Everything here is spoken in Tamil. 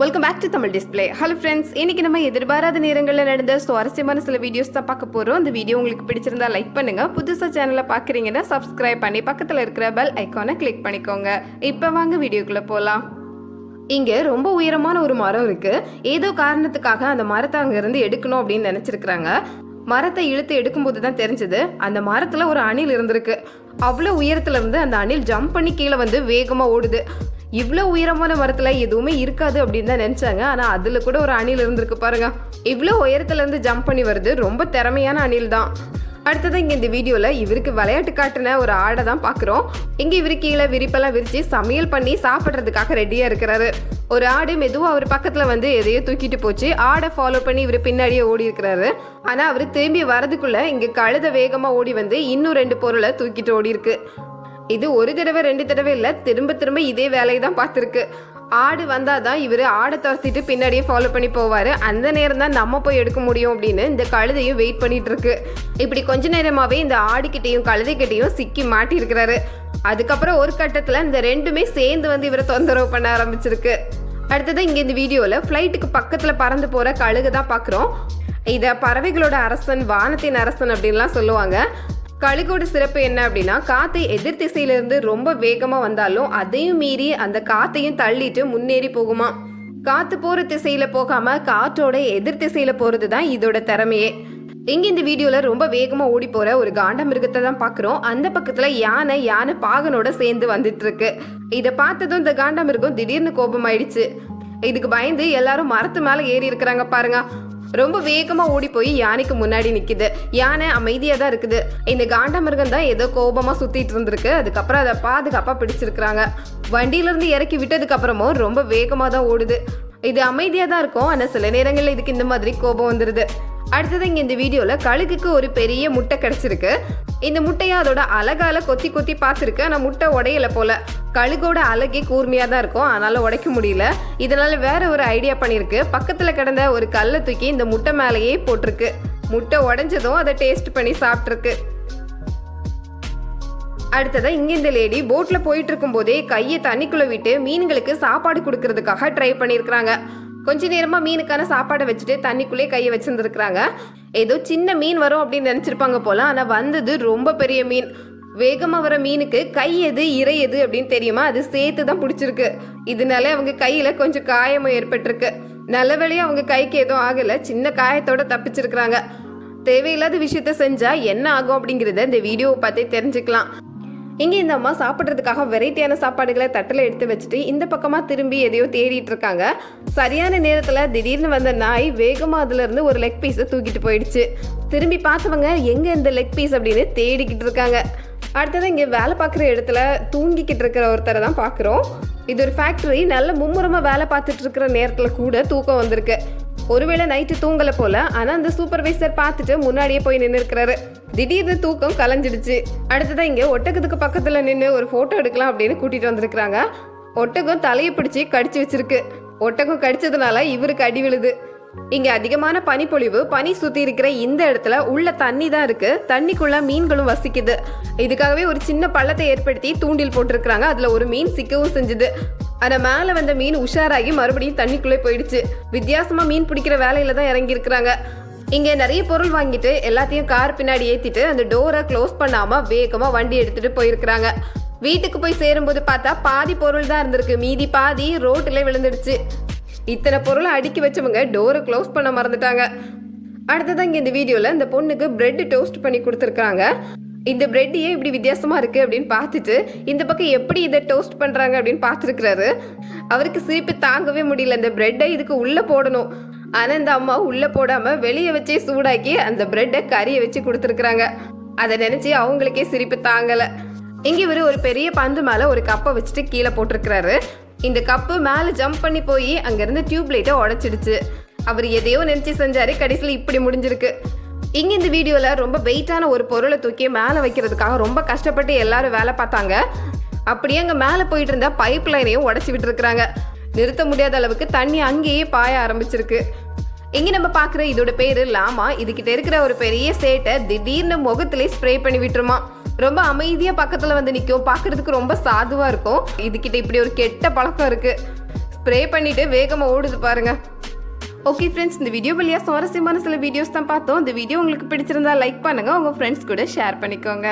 Welcome back to Tamil display hello friends இன்னைக்கு நம்ம எதிர்பாராத நேரங்களில் நடந்த சுவாரஸ்யமான சில வீடியோஸ் தான் பார்க்க போகிறோம் அந்த வீடியோ உங்களுக்கு பிடிச்சிருந்தா லைக் பண்ணுங்க. புதுசாக சேனலை பார்க்குறீங்கன்னா சப்ஸ்கிரைப் பண்ணி பக்கத்தில் இருக்கிற பெல் ஐக்கானை கிளிக் பண்ணிக்கோங்க. இப்போ வாங்க வீடியோக்குள்ளே போகலாம் இங்கே ரொம்ப உயரமான ஒரு மரம் இருக்கு. ஏதோ காரணத்துக்காக அந்த மரத்தை அங்கேருந்து எடுக்கணும் அப்படின்னு நினச்சிருக்கிறாங்க. மரத்தை இழுத்து எடுக்கும்போது தான் தெரிஞ்சது அந்த மரத்தில் ஒரு அணில் இருந்திருக்கு. அவ்வளோ உயரத்துலேருந்து அந்த அணில் ஜம்ப் பண்ணி கீழே வந்து வேகமாக ஓடுது. இவ்வளோ உயரமான மரத்தில் எதுவுமே இருக்காது அப்படின்னு தான் நினச்சாங்க. ஆனால் அதில் கூட ஒரு அணில் இருந்திருக்கு பாருங்க. இவ்வளோ உயரத்துலேருந்து ஜம்ப் பண்ணி வருது ரொம்ப திறமையான அணில் தான். அடுத்தது இங்கே இந்த வீடியோவில் இவருக்கு விளையாட்டு காட்டின ஒரு ஆடை தான் பார்க்குறோம் இங்கே இவரு கீழே விரிப்பெல்லாம் விரித்து சமையல் பண்ணி சாப்பிட்றதுக்காக ரெடியாக இருக்கிறாரு. ஒரு ஆடு மெதுவாக அவர் பக்கத்தில் வந்து எதையோ தூக்கிட்டு போச்சு. ஆடை ஃபாலோ பண்ணி இவர் பின்னாடியே ஓடி இருக்கிறாரு. ஆனால் அவர் திரும்பி வரதுக்குள்ளே இங்கே கழுத வேகமாக ஓடி வந்து இன்னும் ரெண்டு பொருளை தூக்கிட்டு ஓடி இருக்கு. இது ஒரு தடவை ரெண்டு தடவை இல்லை திரும்ப திரும்ப இதே வேலையை தான் பார்த்துருக்கு. ஆடு வந்தால் தான் இவர் ஆடை துரத்திட்டு பின்னாடியே ஃபாலோ பண்ணி போவார். அந்த நேரம் தான் நம்ம போய் எடுக்க முடியும் அப்படின்னு இந்த கழுதையும் வெயிட் பண்ணிட்டு இருக்கு இப்படி கொஞ்ச நேரமாகவே இந்த ஆடுகிட்டையும் கழுதைக்கிட்டையும் சிக்கி மாட்டியிருக்கிறாரு. அதுக்கப்புறம் ஒரு கட்டத்தில் இந்த ரெண்டுமே சேர்ந்து வந்து இவரை தொந்தரவு பண்ண ஆரம்பிச்சிருக்கு. அடுத்தது இங்கே இந்த வீடியோவில் ஃப்ளைட்டுக்கு பக்கத்தில் பறந்து போகிற கழுகு தான் பார்க்குறோம். இதை பறவைகளோட அரசன் வானத்தின் அரசன் அப்படின்லாம் சொல்லுவாங்க. கழுகோட சிறப்பு என்ன அப்படின்னா காத்தை எதிர் திசையிலிருந்து ரொம்ப வேகமாக வந்தாலும் அதையும் மீறி அந்த காத்தையும் தள்ளிட்டு முன்னேறி போகுமா? காத்து போகிற திசையில் போகாம காற்றோட எதிர் திசையில் போகிறது தான் இதோட திறமையே. இங்கே இந்த வீடியோவில் ரொம்ப வேகமாக ஓடி போகிற ஒரு காண்ட மிருகத்தை தான் பார்க்குறோம் அந்த பக்கத்தில் யானை யானை பாகனோட சேர்ந்து வந்துட்டு இருக்கு இதை பார்த்ததும் இந்த காண்ட மிருகம் திடீர்னு கோபம் ஆயிடுச்சு இதுக்கு பயந்து எல்லாரும் மரத்து மேலே ஏறி இருக்கிறாங்க பாருங்க. ரொம்ப வேகமா ஓடி போய் யானைக்கு முன்னாடி நிக்குது. யானை அமைதியா தான் இருக்குது. இந்த காண்டமிருகம் தான் ஏதோ கோபமா சுத்திட்டு இருந்திருக்கு. அதுக்கப்புறம் அதை பாதுகாப்பா பிடிச்சிருக்கிறாங்க. வண்டியில இருந்து இறக்கி விட்டதுக்கு அப்புறமும் ரொம்ப வேகமா தான் ஓடுது. இது அமைதியா தான் இருக்கும். ஆனா சில நேரங்களில் இதுக்கு இந்த மாதிரி கோபம் வந்துருது. அடுத்தது இங்கே இந்த வீடியோவில் கழுகுக்கு ஒரு பெரிய முட்டை கிடச்சிருக்கு. இந்த முட்டையை அதோட அழகால கொத்தி கொத்தி பார்த்துருக்கு. ஆனால் முட்டை உடையலை போல். கழுகோட அழகே கூர்மையாக தான் இருக்கும். அதனால் உடைக்க முடியல. இதனால் வேற ஒரு ஐடியா பண்ணியிருக்கு பக்கத்தில் கிடந்த ஒரு கல்லை தூக்கி இந்த முட்டை மேலேயே போட்டிருக்கு. முட்டை உடஞ்சதும் அதை டேஸ்ட் பண்ணி சாப்பிட்ருக்கு அடுத்ததாக இங்கே இந்த லேடி போட்டில் போயிட்டு இருக்கும் போதே கையை தண்ணிக்குள்ள விட்டு மீன்களுக்கு சாப்பாடு கொடுக்கறதுக்காக ட்ரை பண்ணியிருக்கிறாங்க. கொஞ்ச நேரமா மீனுக்கான சாப்பாடை வச்சுட்டு தண்ணிக்குள்ளே கையை வச்சிருந்துருக்காங்க ஏதோ சின்ன மீன் வரும் அப்படின்னு நினைச்சிருப்பாங்க போல. ஆனா வந்தது ரொம்ப பெரிய மீன். வேகமா வர மீனுக்கு கை எது இறை எது அப்படின்னு தெரியுமா? அது சேர்த்து தான் பிடிச்சிருக்கு. இதனால அவங்க கையில கொஞ்சம் காயமும் ஏற்பட்டிருக்கு. நல்ல வேளையா அவங்க கைக்கு எதுவும் ஆகல. சின்ன காயத்தோட தப்பிச்சிருக்கிறாங்க. தேவையில்லாத விஷயத்த செஞ்சா என்ன ஆகும் அப்படிங்கறத இந்த வீடியோவை பார்த்தே தெரிஞ்சுக்கலாம். இங்கே இந்த அம்மா சாப்பிட்றதுக்காக வெரைட்டியான சாப்பாடுகளை தட்டில் எடுத்து வச்சுட்டு இந்த பக்கமாக திரும்பி எதையோ தேடிட்டு இருக்காங்க. சரியான நேரத்தில் திடீர்னு வந்த நாய் வேகமாக அதுலேருந்து ஒரு லெக் பீஸை தூக்கிட்டு போயிடுச்சு. திரும்பி பார்த்தவங்க எங்கே இந்த லெக் பீஸ் அப்படின்னு தேடிக்கிட்டு இருக்காங்க. அடுத்தது இங்கே வேலை பார்க்குற இடத்துல தூங்கிக்கிட்டு இருக்கிற ஒருத்தரை தான் பார்க்குறோம். இது ஒரு ஃபேக்ட்ரி நல்ல மும்முரமாக வேலை பார்த்துட்டு இருக்கிற நேரத்தில் கூட தூக்கம் வந்திருக்கு. ஒருவேளை நைட்டு தூங்கலை போல ஆனா அந்த சூப்பர்வைசர் பார்த்துட்டு முன்னாடியே போய் நின்று இருக்கிறாரு திடீர்னு தூக்கம் கலைஞ்சிடுச்சு. அடுத்ததான் இங்கே ஒட்டகத்துக்கு பக்கத்தில் நின்று ஒரு ஃபோட்டோ எடுக்கலாம் அப்படின்னு கூட்டிட்டு வந்திருக்கிறாங்க. ஒட்டகம் தலையை பிடிச்சி கடிச்சு வச்சிருக்கு. ஒட்டகம் கடிச்சதுனால இவருக்கு அடி விழுது. இங்க அதிகமான பனிப்பொழிவு பனி சுத்தி இருக்கிற இந்த இடத்துல உள்ள தண்ணி தான் இருக்கு. தண்ணிக்குள்ள மீன்களும் வசிக்குது. இதுக்காகவே ஒரு சின்ன பள்ளத்தை ஏற்படுத்தி தூண்டில் போட்டிருக்கிறாங்க. அதுல ஒரு மீன் சிக்கவும் செஞ்சுது. ஆனா மேல வந்த மீன் உஷாராகி மறுபடியும் தண்ணிக்குள்ளே போயிடுச்சு. வித்தியாசமா மீன் பிடிக்கிற வேலையில தான் இறங்கி இருக்கிறாங்க. இங்க நிறைய பொருள் வாங்கிட்டு எல்லாத்தையும் கார் பின்னாடி ஏத்திட்டு அந்த டோரை க்ளோஸ் பண்ணாம வேகமா வண்டி எடுத்துட்டு போயிருக்கிறாங்க. வீட்டுக்கு போய் சேரும்போது பார்த்தா பாதி பொருள் தான் இருந்திருக்கு. மீதி பாதி ரோட்டில் விழுந்துடுச்சு. இத்தனை பொருளை அடுக்கி வச்சவங்க டோரை க்ளோஸ் பண்ண மறந்துட்டாங்க. அடுத்ததான் இங்கே இந்த வீடியோவில் இந்த பொண்ணுக்கு பிரெட் டோஸ்ட் பண்ணி கொடுத்துருக்காங்க இந்த பிரெட் ஏன் இப்படி வித்தியாசமாக இருக்கு அப்படின்னு பார்த்துட்டு இந்த பக்கம் எப்படி இதை டோஸ்ட் பண்ணுறாங்க அப்படின்னு பார்த்துருக்குறாரு. அவருக்கு சிரிப்பு தாங்கவே முடியல. இந்த பிரெட்டை இதுக்கு உள்ளே போடணும். ஆனால் இந்த அம்மா உள்ளே போடாமல் வெளியே வச்சே சூடாக்கி அந்த பிரெட்டை கறியை வச்சு கொடுத்துருக்குறாங்க. அதை நினச்சி அவங்களுக்கே சிரிப்பு தாங்கலை. இங்கே இவர் ஒரு பெரிய பந்து மேலே ஒரு கப்பை வச்சுட்டு கீழே போட்டிருக்கிறாரு. இந்த கப்பு மேலே ஜம்ப் பண்ணி போய் அங்கேருந்து டியூப் லைட்டை உடைச்சிடுச்சு. அவர் எதையோ நினச்சி செஞ்சாரே கடைசியில் இப்படி முடிஞ்சிருக்கு. இங்கே இந்த வீடியோவில் ரொம்ப வெயிட்டான ஒரு பொருளை தூக்கி மேலே வைக்கிறதுக்காக ரொம்ப கஷ்டப்பட்டு எல்லாரும் வேலை பார்த்தாங்க. அப்படியே அங்கே மேலே போயிட்டு இருந்த பைப் லைனையும் உடச்சி விட்டுருக்குறாங்க. நிறுத்த முடியாத அளவுக்கு தண்ணி அங்கேயே பாய ஆரம்பிச்சிருக்கு. இங்கே நம்ம பார்க்குற இதோட பேர் லாமா. இதுகிட்ட இருக்கிற ஒரு பெரிய சேட்டை திடீர்னு முகத்துலேயே ஸ்ப்ரே பண்ணி விட்டுருமா. ரொம்ப அமைதியாக பக்கத்தில் வந்து நிற்கும் பார்க்குறதுக்கு ரொம்ப சாதுவாக இருக்கும். இதுக்கிட்ட இப்படி ஒரு கெட்ட பழக்கம் இருக்குது ஸ்ப்ரே பண்ணிவிட்டு வேகமாக ஓடுது பாருங்கள் ஓகே ஃப்ரெண்ட்ஸ் இந்த வீடியோ வழியாக சுவாரஸ்யமான சில வீடியோஸ் தான் பார்த்தோம். இந்த வீடியோ உங்களுக்கு பிடிச்சிருந்தா லைக் பண்ணுங்கள் உங்கள் ஃப்ரெண்ட்ஸ் கூட ஷேர் பண்ணிக்கோங்க.